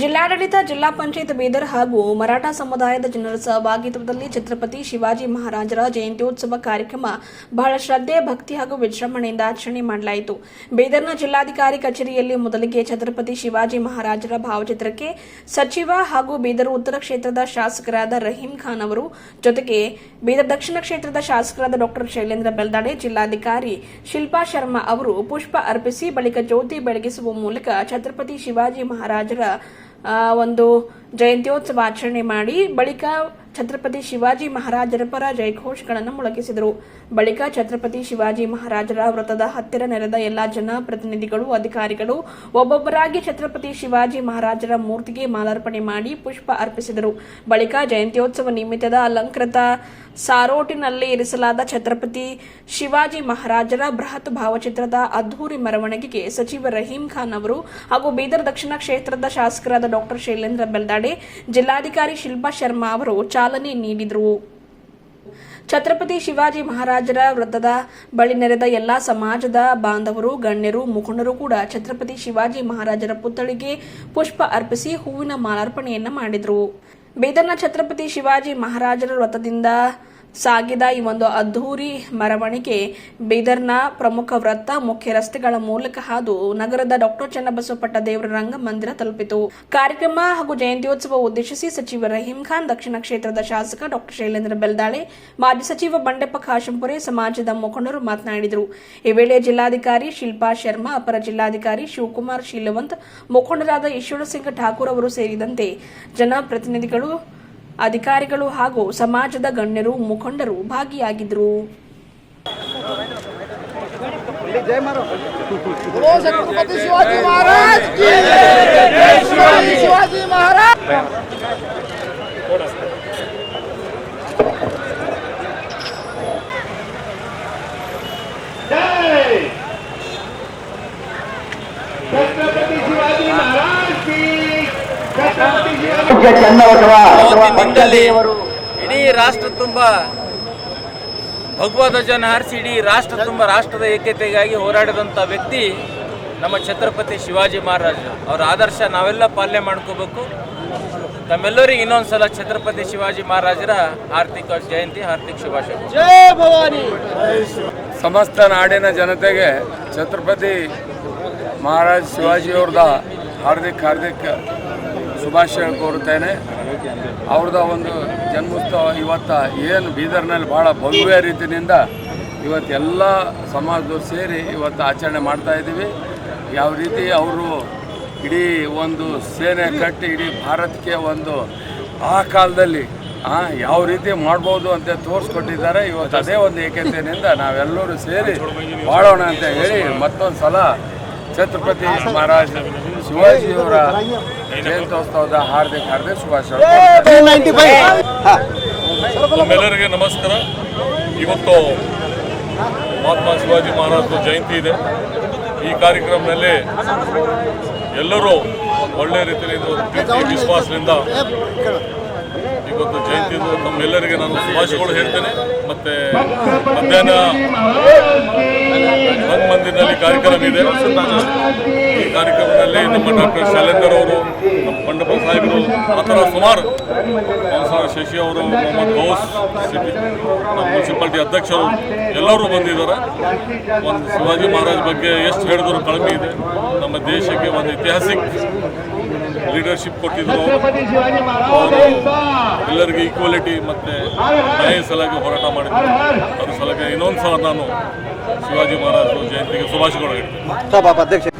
ಜಿಲ್ಲಾಡಳಿತ, ಜಿಲ್ಲಾ ಪಂಚಾಯತ್ ಬೀದರ್ ಹಾಗೂ ಮರಾಠ ಸಮುದಾಯದ ಜನರ ಸಹಭಾಗಿತ್ವದಲ್ಲಿ ಛತ್ರಪತಿ ಶಿವಾಜಿ ಮಹಾರಾಜರ ಜಯಂತ್ಯೋತ್ಸವ ಕಾರ್ಯಕ್ರಮ ಬಹಳ ಶ್ರದ್ಧೆ, ಭಕ್ತಿ ಹಾಗೂ ವಿಜೃಂಭಣೆಯಿಂದ ಆಚರಣೆ ಮಾಡಲಾಯಿತು. ಬೀದರ್ನ ಜಿಲ್ಲಾಧಿಕಾರಿ ಕಚೇರಿಯಲ್ಲಿ ಮೊದಲಿಗೆ ಛತ್ರಪತಿ ಶಿವಾಜಿ ಮಹಾರಾಜರ ಭಾವಚಿತ್ರಕ್ಕೆ ಸಚಿವ ಹಾಗೂ ಬೀದರ್ ಉತ್ತರ ಕ್ಷೇತ್ರದ ಶಾಸಕರಾದ ರಹೀಂ ಖಾನ್ ಅವರು ಜೊತೆಗೆ ಬೀದರ್ ದಕ್ಷಿಣ ಕ್ಷೇತ್ರದ ಶಾಸಕರಾದ ಡಾಕ್ಟರ್ ಶೈಲೇಂದ್ರ ಬೆಲ್ದಾಡೆ, ಜಿಲ್ಲಾಧಿಕಾರಿ ಶಿಲ್ಪಾ ಶರ್ಮಾ ಅವರು ಪುಷ್ಪ ಅರ್ಪಿಸಿ, ಬಳಿಕ ಜ್ಯೋತಿ ಬೆಳಗಿಸುವ ಮೂಲಕ ಛತ್ರಪತಿ ಶಿವಾಜಿ ಮಹಾರಾಜರ ಒಂದು ಜಯಂತ್ಯೋತ್ಸವ ಆಚರಣೆ ಮಾಡಿ ಬಳಿಕ ಛತ್ರಪತಿ ಶಿವಾಜಿ ಮಹಾರಾಜರ ಪರ ಜಯಘೋಷಗಳನ್ನು ಮೊಳಗಿಸಿದರು. ಬಳಿಕ ಛತ್ರಪತಿ ಶಿವಾಜಿ ಮಹಾರಾಜರ ವೃತ್ತದ ಹತ್ತಿರ ನೆರೆದ ಎಲ್ಲಾ ಜನಪ್ರತಿನಿಧಿಗಳು, ಅಧಿಕಾರಿಗಳು, ಒಬ್ಬೊಬ್ಬರಾಗಿ ಛತ್ರಪತಿ ಶಿವಾಜಿ ಮಹಾರಾಜರ ಮೂರ್ತಿಗೆ ಮಾಲಾರ್ಪಣೆ ಮಾಡಿ ಪುಷ್ಪ ಅರ್ಪಿಸಿದರು. ಬಳಿಕ ಜಯಂತ್ಯೋತ್ಸವ ನಿಮಿತ್ತದ ಅಲಂಕೃತ ಸಾರೋಟಿನಲ್ಲಿ ಇರಿಸಲಾದ ಛತ್ರಪತಿ ಶಿವಾಜಿ ಮಹಾರಾಜರ ಬೃಹತ್ ಭಾವಚಿತ್ರದ ಅದ್ದೂರಿ ಮೆರವಣಿಗೆಗೆ ಸಚಿವ ರಹೀಂ ಖಾನ್ ಅವರು ಹಾಗೂ ಬೀದರ್ ದಕ್ಷಿಣ ಕ್ಷೇತ್ರದ ಶಾಸಕರಾದ ಡಾಕ್ಟರ್ ಶೈಲೇಂದ್ರ ಬೆಲ್ದಾಡೆ, ಜಿಲ್ಲಾಧಿಕಾರಿ ಶಿಲ್ಪಾ ಶರ್ಮಾ ಅವರು ಚಾಲನೆ ನೀಡಿದರು. ಛತ್ರಪತಿ ಶಿವಾಜಿ ಮಹಾರಾಜರ ವೃತ್ತದ ಬಳಿ ನೆರೆದ ಎಲ್ಲಾ ಸಮಾಜದ ಬಾಂಧವರು, ಗಣ್ಯರು, ಮುಖಂಡರು ಕೂಡ ಛತ್ರಪತಿ ಶಿವಾಜಿ ಮಹಾರಾಜರ ಪುತ್ಥಳಿಗೆ ಪುಷ್ಪ ಅರ್ಪಿಸಿ ಹೂವಿನ ಮಾಲಾರ್ಪಣೆಯನ್ನ ಮಾಡಿದರು. ಬೀದರ್ನ ಛತ್ರಪತಿ ಶಿವಾಜಿ ಮಹಾರಾಜರ ವೃತ್ತದಿಂದ ಸಾಗಿದ ಈ ಒಂದು ಅದ್ಧೂರಿ ಮೆರವಣಿಗೆ ಬೀದರ್ನ ಪ್ರಮುಖ ವೃತ್ತ ಮುಖ್ಯ ರಸ್ತೆಗಳ ಮೂಲಕ ಹಾದು ನಗರದ ಡಾಕ್ಟರ್ ಚನ್ನಬಸವಪಟ್ಟ ದೇವರ ರಂಗಮಂದಿರ ತಲುಪಿತು. ಕಾರ್ಯಕ್ರಮ ಹಾಗೂ ಜಯಂತ್ಯೋತ್ಸವ ಉದ್ದೇಶಿಸಿ ಸಚಿವ ರಹೀಂ ಖಾನ್, ದಕ್ಷಿಣ ಕ್ಷೇತ್ರದ ಶಾಸಕ ಡಾಕ್ಟರ್ ಶೈಲೇಂದ್ರ ಬೆಲ್ದಾಳೆ, ಮಾಜಿ ಸಚಿವ ಬಂಡೆಪ್ಪ ಖಾಶಂಪುರೆ ಸಮಾಜದ ಮುಖಂಡರು ಮಾತನಾಡಿದರು. ಈ ವೇಳೆ ಜಿಲ್ಲಾಧಿಕಾರಿ ಶಿಲ್ಪಾ ಶರ್ಮಾ, ಅಪರ ಜಿಲ್ಲಾಧಿಕಾರಿ ಶಿವಕುಮಾರ್ ಶೀಲವಂತ್, ಮುಖಂಡರಾದ ಈಶ್ವರ ಸಿಂಗ್ ಠಾಕೂರ್ ಅವರು ಸೇರಿದಂತೆ ಜನಪ್ರತಿನಿಧಿಗಳು ಅಧಿಕಾರಿಗಳು ಹಾಗೂ ಸಮಾಜದ ಗಣ್ಯರು ಮುಖಂಡರು ಭಾಗಿಯಾಗಿದ್ದರು ಶಿವಾಜಿ ಮಹಾರಾಜ್ ಇಡೀ ರಾಷ್ಟ್ರ ತುಂಬ ಭಗವದ ಜನ ಹಾರಿಸಿ ಇಡೀ ರಾಷ್ಟ್ರ ತುಂಬ ರಾಷ್ಟ್ರದ ಏಕತೆಗಾಗಿ ಹೋರಾಡಿದಂಥ ವ್ಯಕ್ತಿ ನಮ್ಮ ಛತ್ರಪತಿ ಶಿವಾಜಿ ಮಹಾರಾಜ ಅವರ ಆದರ್ಶ ನಾವೆಲ್ಲ ಪಾಲನೆ ಮಾಡ್ಕೋಬೇಕು. ತಮ್ಮೆಲ್ಲರಿಗೂ ಇನ್ನೊಂದು ಸಲ ಛತ್ರಪತಿ ಶಿವಾಜಿ ಮಹಾರಾಜರ ಆರ್ಥಿಕ ಜಯಂತಿ ಹಾರ್ದಿಕ ಶುಭಾಶಯ ಸಮಸ್ತ ನಾಡಿನ ಜನತೆಗೆ ಛತ್ರಪತಿ ಮಹಾರಾಜ ಶಿವಾಜಿಯವ್ರದ ಹಾರ್ದಿಕ್ ಹಾರ್ದಿಕ್ ಶುಭಾಶಯ ಕೋರುತ್ತೇನೆ. ಅವ್ರದ ಒಂದು ಜನ್ಮೋತ್ಸವ ಇವತ್ತು ಏನು ಬೀದರ್ನಲ್ಲಿ ಭಾಳ ಭವ್ಯ ರೀತಿಯಿಂದ ಇವತ್ತೆಲ್ಲ ಸಮಾಜದವ್ರು ಸೇರಿ ಇವತ್ತು ಆಚರಣೆ ಮಾಡ್ತಾ ಇದ್ದೀವಿ. ಯಾವ ರೀತಿ ಅವರು ಇಡೀ ಒಂದು ಸೇನೆ ಕಟ್ಟಿ ಇಡೀ ಭಾರತಕ್ಕೆ ಒಂದು ಆ ಕಾಲದಲ್ಲಿ ಯಾವ ರೀತಿ ಮಾಡ್ಬೋದು ಅಂತ ತೋರಿಸ್ಕೊಟ್ಟಿದ್ದಾರೆ. ಇವತ್ತು ಅದೇ ಒಂದು ಏಕತೆಯಿಂದ ನಾವೆಲ್ಲರೂ ಸೇರಿ ಬಾಳೋಣ ಅಂತ ಹೇಳಿ ಮತ್ತೊಂದು ಸಲ ಛತ್ರಪತಿ ಮಹಾರಾಜ ಎಲ್ಲರಿಗೆ ನಮಸ್ಕಾರ ಇವತ್ತು ಮಹಾತ್ಮ ಶಿವಾಜಿ ಮಹಾರಾಜರ ಜಯಂತಿ ಇದೆ ಈ ಕಾರ್ಯಕ್ರಮದಲ್ಲಿ ಎಲ್ಲರೂ ಒಳ್ಳೆ ರೀತಿಯಲ್ಲಿ ಪ್ರೀತಿ ವಿಶ್ವಾಸದಿಂದ ಇವತ್ತು ಜಯಂತಿ ನಮ್ಮೆಲ್ಲರಿಗೆ ನಾನು ಶುಭಾಶಯಗಳು ಹೇಳ್ತೇನೆ ಮತ್ತೆ ಮಧ್ಯಾಹ್ನ ರಂಗಮಂದಿರದಲ್ಲಿ ಕಾರ್ಯಕ್ರಮ ಇದೆ. ಈ ಕಾರ್ಯಕ್ರಮದಲ್ಲಿ ನಮ್ಮ ಡಾಕ್ಟರ್ ಶೈಲೇಂದರ್ ಅವರು, ನಮ್ಮ ಪಂಡಪ್ಪ ಸಾಹೇಬರು, ಆ ಥರ ಸುಮಾರು ಕೌನ್ಸಿಲರ್ ಶಶಿ ಅವರು ಮೊಹಮ್ಮದ್ ಗೌಸ್ ಸಿಟಿ ನಮ್ಮ ಮುನ್ಸಿಪಾಲ್ಟಿ ಅಧ್ಯಕ್ಷರು ಎಲ್ಲರೂ ಬಂದಿದ್ದಾರೆ. ಒಂದು ಶಿವಾಜಿ ಮಹಾರಾಜ್ ಬಗ್ಗೆ ಎಷ್ಟು ಹೇಳಿದ್ರು ಕಡಿಮೆ ಇದೆ. ನಮ್ಮ ದೇಶಕ್ಕೆ ಒಂದು ಐತಿಹಾಸಿಕ್ ಲೀಡರ್ಶಿಪ್ ಕೊಟ್ಟಿದ್ರು. ಅವರು ಎಲ್ಲರಿಗೂ ಈಕ್ವಾಲಿಟಿ ಮತ್ತು ನ್ಯಾಯ ಸಲಹೆ ಹೋರಾಟ ಮಾಡಿದ್ರು. ಅದ್ರ ಸಲಹೆ ಇನ್ನೊಂದು ಸಲ ನಾನು ಶಿವಾಜಿ ಮಹಾರಾಜರು ಜಯಂತಿಗೆ ಶುಭಾಶಯಗಳು ಹೇಳ್ತೀನಿ